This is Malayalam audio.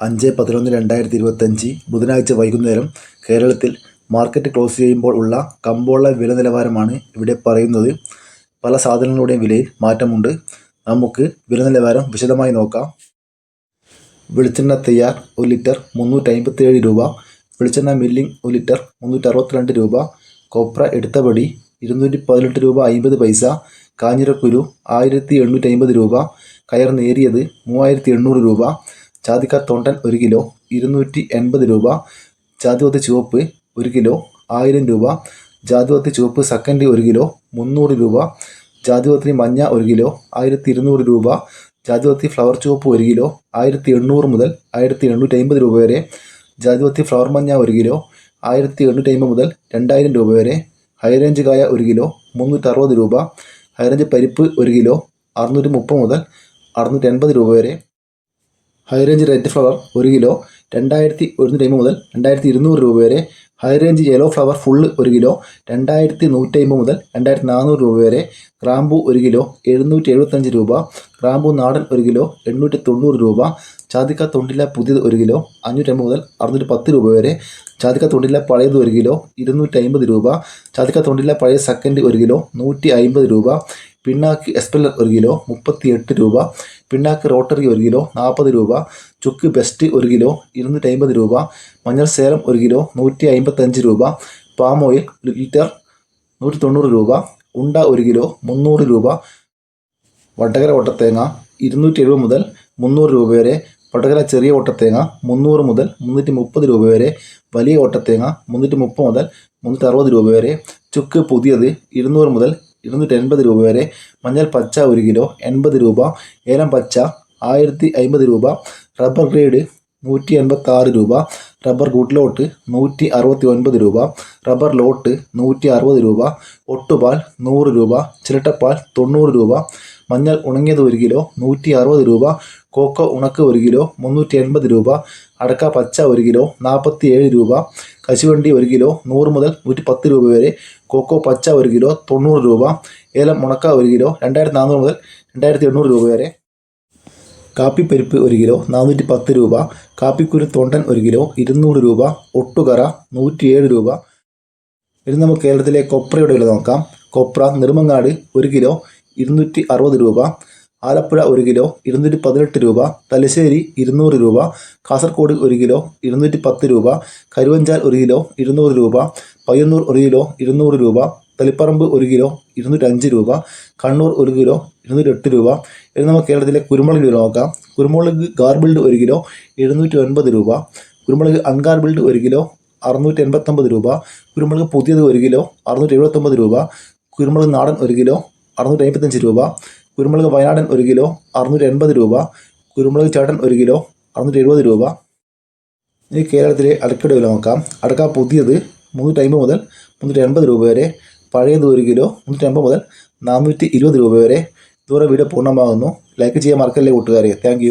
അഞ്ച് പതിനൊന്ന് രണ്ടായിരത്തി ഇരുപത്തഞ്ച് ബുധനാഴ്ച വൈകുന്നേരം കേരളത്തിൽ മാർക്കറ്റ് ക്ലോസ് ചെയ്യുമ്പോൾ ഉള്ള കമ്പോള വില നിലവാരമാണ് ഇവിടെ പറയുന്നത്. പല സാധനങ്ങളുടെയും വിലയിൽ മാറ്റമുണ്ട്. നമുക്ക് വില നിലവാരം വിശദമായി നോക്കാം. വെളിച്ചെണ്ണ തയ്യാർ ഒരു ലിറ്റർ മുന്നൂറ്റി അമ്പത്തേഴ് രൂപ. വെളിച്ചെണ്ണ മില്ലിംഗ് ഒരു ലിറ്റർ മുന്നൂറ്റി അറുപത്തിരണ്ട് രൂപ. കൊപ്ര എടുത്തപടി ഇരുന്നൂറ്റി പതിനെട്ട് രൂപ അമ്പത് പൈസ. കാഞ്ഞിരക്കുരു ആയിരത്തി എണ്ണൂറ്റി അമ്പത് രൂപ. കയർ നേരിയത് മൂവായിരത്തി എണ്ണൂറ് രൂപ. ജാതിക്ക തൊണ്ടൻ ഒരു കിലോ ഇരുന്നൂറ്റി എൺപത് രൂപ ജാതിപത്രി ചുവപ്പ് ഒരു കിലോ ആയിരം രൂപ ജാതിപത്രി ചുവപ്പ് സെക്കൻഡ് ഒരു കിലോ മുന്നൂറ് രൂപ ജാതിപത്രി മഞ്ഞ ഒരു കിലോ ആയിരത്തി ഇരുന്നൂറ് രൂപ ജാതിപത്തി ഫ്ലവർ ചുവപ്പ് ഒരു കിലോ ആയിരത്തി എണ്ണൂറ് മുതൽ ആയിരത്തി എണ്ണൂറ്റി അമ്പത് രൂപ വരെ ജാതിപത്തി ഫ്ലവർ മഞ്ഞ ഒരു കിലോ ആയിരത്തി എണ്ണൂറ്റി അമ്പത് മുതൽ രണ്ടായിരം രൂപ വരെ ഹൈറേഞ്ച് കായ ഒരു കിലോ മുന്നൂറ്റി അറുപത് രൂപ ഹൈറേഞ്ച് പരിപ്പ് ഒരു കിലോ അറുന്നൂറ്റി മുപ്പത് മുതൽ അറുന്നൂറ്റി എൺപത് രൂപ വരെ ഹൈ റേഞ്ച് റെഡ് ഫ്ലവർ ഒരു കിലോ. രണ്ടായിരത്തി ഒരുന്നൂറ്റി അമ്പത് മുതൽ രണ്ടായിരത്തി ഇരുന്നൂറ് രൂപ വരെ high range yellow flower full ഒരു കിലോ. രണ്ടായിരത്തി നൂറ്റി അമ്പത് മുതൽ രണ്ടായിരത്തി നാനൂറ് രൂപ വരെ ക്രാമ്പു ഒരു കിലോ. എഴുന്നൂറ്റി എഴുപത്തഞ്ച് രൂപ. ക്രാമ്പു നാടൻ ഒരു കിലോ. എണ്ണൂറ്റി തൊണ്ണൂറ് രൂപ. ചാതിക്ക തൊണ്ടില്ല പുതിയത് ഒരു കിലോ. അഞ്ഞൂറ്റമ്പത് മുതൽ അറുന്നൂറ്റി പത്ത് രൂപ വരെ ചാതിക്ക തൊണ്ടില്ല പഴയത് ഒരു കിലോ. ഇരുന്നൂറ്റി അമ്പത് രൂപ. ചാതിക്ക തൊണ്ടില്ല പഴയ സെക്കൻഡ് ഒരു കിലോ. നൂറ്റി അമ്പത് രൂപ. പിണ്ണാക്ക് എസ്പെല്ലർ ഒരു കിലോ മുപ്പത്തി എട്ട് രൂപ. പിണ്ണാക്ക് റോട്ടറി ഒരു കിലോ നാൽപ്പത് രൂപ. ചുക്ക് ബെസ്റ്റ് ഒരു കിലോ ഇരുന്നൂറ്റി അമ്പത് രൂപ. മഞ്ഞൾ സേലം ഒരു കിലോ നൂറ്റി അമ്പത്തഞ്ച് രൂപ. പാം ഓയിൽ ലിറ്റർ നൂറ്റി തൊണ്ണൂറ് രൂപ. ഉണ്ട ഒരു കിലോ മുന്നൂറ് രൂപ. വടകര ഓട്ടത്തേങ്ങ ഇരുന്നൂറ്റി എഴുപത് മുതൽ മുന്നൂറ് രൂപ വരെ. വടകര ചെറിയ ഓട്ടത്തേങ്ങ മുന്നൂറ് മുതൽ മുന്നൂറ്റി മുപ്പത് രൂപ വരെ. വലിയ ഓട്ടത്തേങ്ങ മുന്നൂറ്റി മുപ്പത് മുതൽ മുന്നൂറ്റി അറുപത് രൂപ വരെ. ചുക്ക് പുതിയത് ഇരുന്നൂറ് മുതൽ ഇരുന്നൂറ്റി എൺപത് രൂപ വരെ മഞ്ഞൾ പച്ച ഒരു കിലോ എൺപത് രൂപ ഏലം പച്ച ആയിരത്തി അമ്പത് രൂപ റബ്ബർ ഗ്രേഡ് നൂറ്റി എൺപത്തി ആറ് രൂപ റബ്ബർ ഗുഡ് ലോട്ട് നൂറ്റി അറുപത്തി ഒൻപത് രൂപ റബ്ബർ ലോട്ട് നൂറ്റി അറുപത് രൂപ ഒട്ടുപാൽ നൂറ് രൂപ ചിരട്ടപ്പാൽ തൊണ്ണൂറ് രൂപ മഞ്ഞൾ ഉണങ്ങിയത് ഒരു കിലോ നൂറ്റി അറുപത് രൂപ കോക്കോ ഉണക്ക് ഒരു കിലോ മുന്നൂറ്റി എൺപത് രൂപ അടക്ക പച്ച ഒരു കിലോ നാൽപ്പത്തി ഏഴ് രൂപ കശുവണ്ടി ഒരു കിലോ നൂറ് മുതൽ നൂറ്റി പത്ത് രൂപ വരെ കോക്കോ പച്ച ഒരു കിലോ തൊണ്ണൂറ് രൂപ ഏലം മുണക്ക ഒരു കിലോ രണ്ടായിരത്തി നാനൂറ് മുതൽ രണ്ടായിരത്തി എണ്ണൂറ് രൂപ വരെ. കാപ്പിപ്പരിപ്പ് ഒരു കിലോ നാനൂറ്റി പത്ത് രൂപ കാപ്പിക്കുരു തൊണ്ടൻ ഒരു കിലോ ഇരുന്നൂറ് രൂപ ഒട്ടുകറ നൂറ്റിയേഴ് രൂപ. ഇനി നമുക്ക് കേരളത്തിലെ കൊപ്രയുടെ വില നോക്കാം. കൊപ്ര നിർമ്മങ്ങാട് ഒരു കിലോ ഇരുന്നൂറ്റി അറുപത് രൂപ ആലപ്പുഴ ഒരു കിലോ ഇരുന്നൂറ്റി പതിനെട്ട് രൂപ തലശ്ശേരി ഇരുന്നൂറ് രൂപ കാസർഗോഡ് ഒരു കിലോ ഇരുന്നൂറ്റി പത്ത് രൂപ കരുവഞ്ചാൽ ഒരു കിലോ ഇരുന്നൂറ് രൂപ പയ്യന്നൂർ ഒരു കിലോ ഇരുന്നൂറ് രൂപ തളിപ്പറമ്പ് ഒരു കിലോ ഇരുന്നൂറ്റഞ്ച് രൂപ കണ്ണൂർ ഒരു കിലോ ഇരുന്നൂറ്റെട്ട് രൂപ ഇനി നമുക്ക് കേരളത്തിലെ കുരുമുളക് നോക്കാം കുരുമുളക് ഗാർബിൾഡ് ഒരു കിലോ എഴുന്നൂറ്റി ഒൻപത് രൂപ കുരുമുളക് അൺഗാർബിൾഡ് ഒരു കിലോ അറുന്നൂറ്റി എൺപത്തൊമ്പത് രൂപ കുരുമുളക് പുതിയത് ഒരു കിലോ അറുന്നൂറ്റി എഴുപത്തൊമ്പത് രൂപ കുരുമുളക് നാടൻ ഒരു കിലോ അറുന്നൂറ്റി അമ്പത്തഞ്ച് രൂപ കുരുമുളക് വയനാടൻ ഒരു കിലോ അറുന്നൂറ്റി എൺപത് രൂപ. കുരുമുളക് ചേട്ടൻ ഒരു കിലോ അറുന്നൂറ്റി എഴുപത് രൂപ. ഇനി കേരളത്തിലെ അടക്കയുടെ വില നോക്കാം. അടക്ക പുതിയത് മുന്നൂറ്റി അമ്പത് മുതൽ മുന്നൂറ്റി എൺപത് രൂപ വരെ. പഴയത് ഒരു കിലോ മുന്നൂറ്റി അമ്പത് മുതൽ നാനൂറ്റി ഇരുപത് രൂപ വരെ. ഇതുവരെ വീഡിയോ പൂർണമാകുന്നു. ലൈക്ക് ചെയ്യാൻ മറക്കല്ലേ കൂട്ടുകാരെ. താങ്ക്